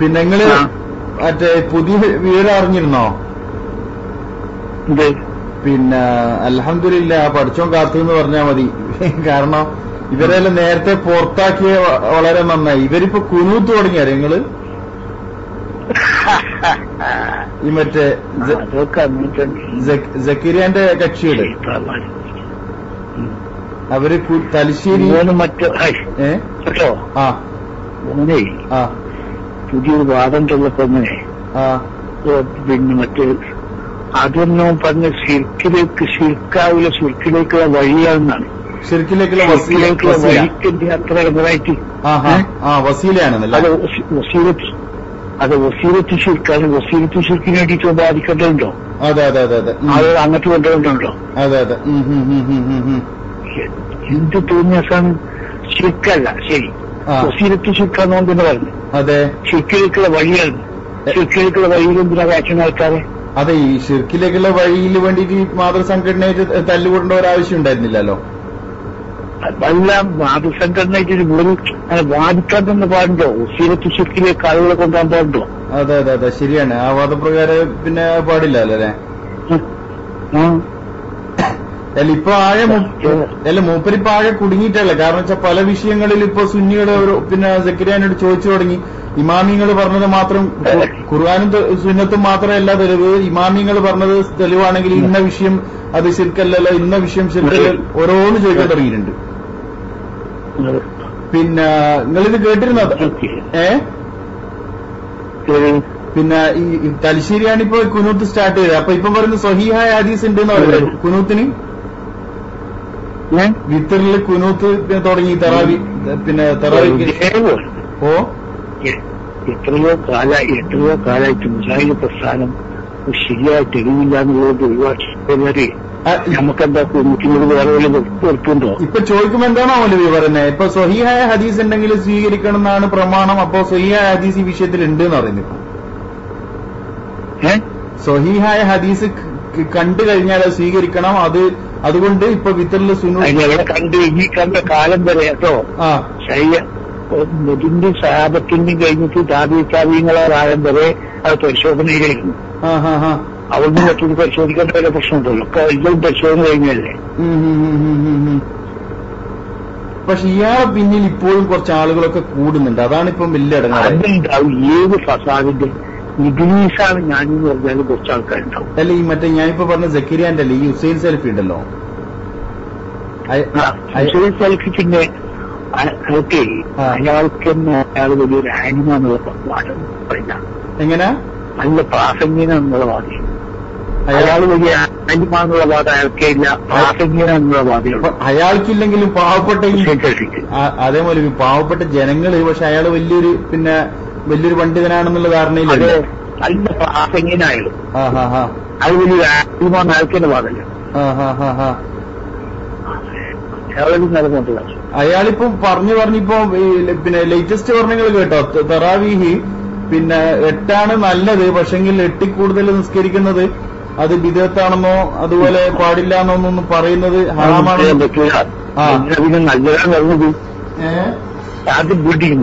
പിന്നെ നിങ്ങൾ. മറ്റേ പുതിയ വിവരം അറിഞ്ഞിരുന്നോ പിന്നെ അലഹമില്ല പഠിച്ചോ കാത്തു എന്ന് പറഞ്ഞാ മതി. കാരണം ഇവരെല്ലാം നേരത്തെ പുറത്താക്കിയ വളരെ നന്നായി. ഇവരിപ്പോ കുനൂത്ത് തുടങ്ങിയാ നിങ്ങൾ? ഈ മറ്റേ ജക്കീരിയാന്റെ കക്ഷിയുടെ. അവർ തലശ്ശേരി മറ്റോ ഏ? ആ. ആ. പുതിയൊരു വാദം ഓ, പിന്നെ മറ്റേ അതൊന്നും പറഞ്ഞ ശിർക്കിലേക്ക് ശിർക്കാവില്ല ശിർക്കിലേക്കുള്ള വഴിയാണെന്നാണ്. അതെ വസീല ശിർക്കിലേക്കുള്ള വസീല. വഴിക്ക് അത്ര ഇടറായിട്ട് ആ ആ ആ വസീലയാണെന്നല്ല? അത് വസി- വസീലത്ത് അത് വസീലത്ത് ശിർക്കാണ്. വസീലത്ത് ശിർക്കിന് വേണ്ടിയിട്ട് ബാധിക്കേണ്ടതുണ്ടോ? അതെ അതെ അതെ അതെ. അത് അങ്ങോട്ട് കൊണ്ടുവരണ്ടോ അതെ അതെ. എന്ത് തോന്നിയാസാണ് ശിർക്കല്ല ശരി. വസീലത്ത് ശിർക്കാന്ന് പറഞ്ഞു. അതെ. ശിർക്കിലേക്കുള്ള വഴിയാണ് ശിർക്കിലേക്കുള്ള വഴിയിൽ എന്തിനാ വാക്സിൻ ആൾക്കാരെ? അതെ ഈ ഷിർക്കിലേക്കുള്ള വഴിയിൽ വേണ്ടിയിട്ട് ഈ മാതൃസംഘടനയായിട്ട് തല്ലുകൂടേണ്ട ഒരാവശ്യം ഉണ്ടായിരുന്നില്ലല്ലോ? അതെല്ലാം മാതൃസംഘടനയായിട്ട് ഒരു തന്നെ പാടുണ്ടോ വസീലത്ത് ശിർക്കിലേക്ക് ആളുകളെ കൊണ്ടുപോകാൻ പാടുണ്ടോ അതെ അതെ അതെ ശരിയാണ്. ആ വാദപ്രകാരം പിന്നെ പാടില്ല അല്ലേ. അല്ല ഇപ്പൊ ആകെ മു- അല്ല മൂപ്പരിപ്പോ ആകെ കുടുങ്ങിയിട്ടല്ല. കാരണം വെച്ചാൽ പല വിഷയങ്ങളിൽ ഇപ്പൊ സുന്നികൾ പിന്നെ സെക്രട്ടറിയോട് ചോദിച്ചു തുടങ്ങി. ഇമാമിങ്ങൾ പറഞ്ഞത് മാത്രം ഖുർആാനും സുന്നത്തും മാത്രമല്ല തെളിവ് ഇമാമിങ്ങൾ പറഞ്ഞത് തെളിവാണെങ്കിൽ ഇന്ന വിഷയം അത് ശരിക്കല്ലല്ല ഇന്ന വിഷയം ശിർക്കല്ല ഓരോന്ന് ചോദിക്കാൻ തുടങ്ങിയിട്ടുണ്ട്. പിന്നെ നിങ്ങളിത് കേട്ടിരുന്നോ? ഏ. പിന്നെ ഈ തലശ്ശേരിയാണ് ഇപ്പൊ കുനൂത്ത് സ്റ്റാർട്ട് ചെയ്തത്. അപ്പൊ ഇപ്പൊ പറയുന്നത് സഹീഹായ ഹദീസ് ഉണ്ട് എന്ന് പറയുന്നത് കുനൂത്തിന്? വിത്തറിൽ കുനൂത്ത് തുടങ്ങി തറാവി പിന്നെ തറാവി. ഓ? എത്രയോ കാല എത്രയോ കാലമായിട്ട് മുജാഹിദ് പ്രസ്ഥാനം ശരിയായി തെളിവില്ല എന്നുള്ളത് ഒഴിവാക്കി നമുക്കെന്താ കുഞ്ഞിനോട് വേറെ വല്ല വെറുപ്പുണ്ടോ ഇപ്പൊ ചോദിക്കുമ്പോ എന്താണോ മൗലവി പറയുന്നത് ഇപ്പൊ സ്വഹിയായ ഹദീസ് ഉണ്ടെങ്കിൽ സ്വീകരിക്കണം എന്നാണ് പ്രമാണം. അപ്പൊ സ്വഹിയായ ഹദീസ് ഈ വിഷയത്തിൽ ഉണ്ട് എന്ന് പറയുന്നത് സ്വഹിഹായ ഹദീസ് കണ്ടു കഴിഞ്ഞാൽ അത് സ്വീകരിക്കണം. അത് അതുകൊണ്ട് ഇപ്പൊ വിത്തറിൽ സുനു കണ്ട്. ഈ കണ്ട കാലം വരെ കേട്ടോ. ശാപത്തിന്റെ ഇതിന്റെ സാപത്തിന്റെയും കഴിഞ്ഞിട്ട് താപി താപീങ്ങളെ കാലം വരെ അത് പരിശോധനയിലായിരുന്നു അവിടുന്ന് മറ്റൊരു പരിശോധിക്കേണ്ട പല പ്രശ്നമുണ്ടല്ലോ. എല്ലാം പരിശോധന കഴിഞ്ഞല്ലേ. പക്ഷെ ഇയാളെ പിന്നിൽ ഇപ്പോഴും കുറച്ച് ആളുകളൊക്കെ കൂടുന്നുണ്ട്. അതാണ് ഇപ്പം വലിയ ഇടങ്ങൾ അതുണ്ടാവും. ഏത് ഫസാദിന്റെ ഇബിലീസാണ് ഞാനെന്ന് പറഞ്ഞാൽ കുറച്ച് ആൾക്കാരുണ്ടാവും. അല്ല ഈ മറ്റേ ഞാനിപ്പോ പറഞ്ഞ ജക്കരിയാന്റെ അല്ലേ ഈ ഹുസൈൻ സെൽഫി ഉണ്ടല്ലോ? ഹുസൈൻ സെൽഫി പിന്നെ ആ. അയാൾക്ക് അയാൾ വലിയൊരു ആനിമ എന്നുള്ള വാദം പറയില്ല എങ്ങനെ? നല്ല പ്രാസംഗികനുള്ള വാദം. അയാൾ വലിയ ആനിമാന്നുള്ള വാദം അയാൾക്കേ ഇല്ല പ്രാസംഗികനുള്ള എന്നുള്ള വാദി അയാൾക്കില്ലെങ്കിലും പാവപ്പെട്ട അതേപോലെ പാവപ്പെട്ട ജനങ്ങൾ പക്ഷെ അയാൾ വലിയൊരു പിന്നെ വലിയൊരു പണ്ഡിതനാണെന്നുള്ള അത്. ധാരണയിലല്ലേ നല്ല ഹാ അത് വലിയൊരു ആനിമാന്ന് അയാൾക്കെന്നെ വാദമില്ല ആ ഹാ ഹാ ഹാ അയാളും നിലനിർത്തുക അയാളിപ്പം പറഞ്ഞു പറഞ്ഞിപ്പോ പിന്നെ ലേറ്റസ്റ്റ് പറഞ്ഞങ്ങൾ കേട്ടോ. തെറാവീഹി പിന്നെ എട്ടാണ് നല്ലത്. പക്ഷെങ്കിൽ എട്ടി കൂടുതൽ നിസ്കരിക്കുന്നത് അത് ബിദത്താണെന്നോ അതുപോലെ പാടില്ല എന്നൊന്നും പറയുന്നത് ഹാമാണ് പറ്റൂല ആ. പിന്നെ നല്ലതാണ് പറഞ്ഞത്. ഏഹ് അത് ബിൽഡിംഗ്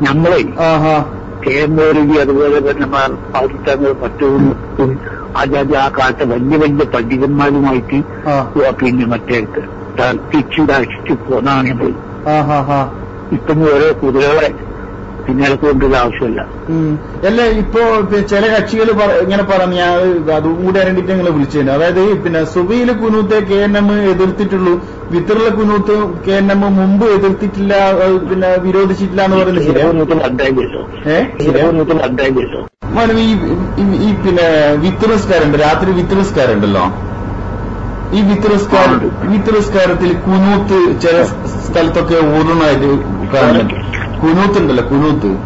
വിവരമില്ലാത്തവരെ കെ എം കേന്ദ്രീ അതുപോലെ തന്നെ പാകിസ്ഥാനിൽ മറ്റു ആചാര്യ ആ കാലത്തെ വലിയ വലിയ പണ്ഡിതന്മാരുമായിട്ട് പിന്നെ മറ്റേ തർക്കിച്ചു ദാക്ഷിച്ചു പോന്നാണ് ഇപ്പം ഓരോ കുതിരകളെ പിന്നാലെ കൊണ്ടുള്ള ആവശ്യമില്ല. അല്ല ഇപ്പോ ചില കക്ഷികൾ ഇങ്ങനെ പറഞ്ഞു ഞാൻ അത് കൂടി അറിഞ്ഞിട്ട് ഞങ്ങൾ വിളിച്ചിട്ടുണ്ട് അതായത് പിന്നെ സുബിയിലെ കുനൂത്തെ കെ എൻ എം എതിർത്തിട്ടുള്ളൂ. വിത്തറിലെ കുനൂത്ത് കെ എൻ എം മുമ്പ് എതിർത്തിട്ടില്ല പിന്നെ വിരോധിച്ചിട്ടില്ല എന്ന് പറയുന്നത് മാനവ ഈ പിന്നെ വിത്തറസ്കാരുണ്ട് രാത്രി വിത്തറസ്കാരുണ്ടല്ലോ ഈ വിത്തറസ്കാരം വിത്തറസ്കാരത്തിൽ കുനൂത്ത് ചില സ്ഥലത്തൊക്കെ ഊർണമായിട്ട് കാണുന്നുണ്ട്. കുനൂത്ത്. ഉണ്ടല്ലോ കുനൂത്ത്.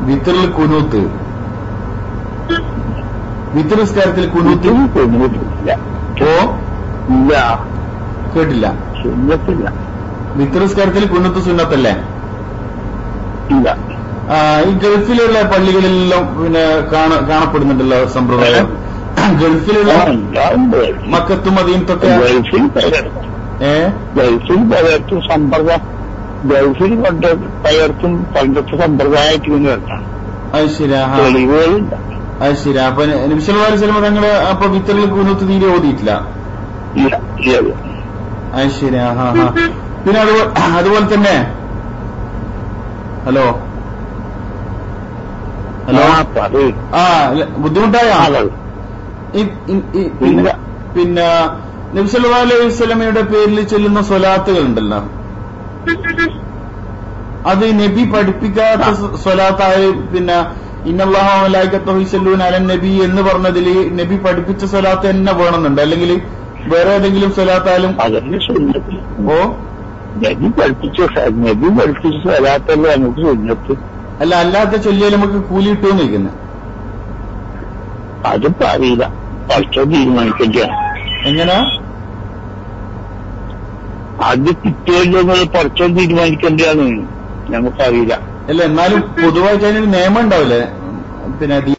വിത്തറിൽ കുനൂത്ത്. വിത്തറസ്കാരത്തിൽ കുനൂത്ത്. ഇല്ല. ഓ? ഇല്ല. കേട്ടില്ല. സുന്നത്തില്ല. കുന്നത്ത് കുനൂത്ത് സുന്നത്തല്ലേ? ഇല്ല. ഈ ഗൾഫിലുള്ള പള്ളികളിലെല്ലാം പിന്നെ കാണ- കാണപ്പെടുന്നുണ്ടല്ലോ സമ്പ്രദായം. ഗൾഫിലുള്ള. മക്കത്തും ഗൾഫിൽ പലയിടത്തും ഏ? ഗൾഫിൽ സമ്പർക്കം ഗൾഫിൽ കൊണ്ട് പലർക്കും പണ്ടത്തെ സമ്പ്രദായമായിട്ട് നിന്ന് വെക്കാം അത് ശരി ആഹാ തെളിവുകളുണ്ട് അത് ശരി അപ്പൊ നബിസ്വല്ലാ സ്വലമ തങ്ങൾ അപ്പൊ വിത്തറിൽ കുനൂത്ത് തീരെ ഓതിയിട്ടില്ല? അത് ശരി പിന്നെ അതുപോലെ അതുപോലെ തന്നെ. ഹലോ? ഹലോ? ആ ബുദ്ധിമുട്ടായ? പിന്നെ നബിസല്ലാ അലൈഹി സ്വലമയുടെ പേരിൽ ചൊല്ലുന്ന സ്വലാത്തുകൾ ഉണ്ടല്ലോ അത് നബി പഠിപ്പിക്കാത്ത സ്വലാത്തായ പിന്നെ ഇന്നല്ലാഹുലൂൻ അലൻ നബി എന്ന് പറഞ്ഞതിൽ നബി പഠിപ്പിച്ച സ്വലാത്ത് തന്നെ വേണമെന്നുണ്ട്. അല്ലെങ്കിൽ വേറെ ഏതെങ്കിലും സ്വലാത്തായാലും ഓ? നബി പഠിപ്പിച്ച നബി പഠിപ്പിച്ച സ്വലാത്തല്ലേ നമുക്ക് സുന്നത്ത്. അല്ല അല്ലാത്ത ചൊല്ലിയാൽ നമുക്ക് കൂലി കിട്ടുമെന്ന് നിൽക്കുന്നത് അതിപ്പോ അറിയില്ല പഠിച്ച തീരുമാനിക്കേണ്ടതാണ് അത് കിട്ടിയല്ലോ പഠിച്ച തീരുമാനിക്കേണ്ടതാണ് ഞങ്ങൾക്കറിയില്ല. അല്ല എന്നാലും പൊതുവായിട്ട് അതിനൊരു നിയമം ഉണ്ടാവില്ലേ? പിന്നെ ദീ-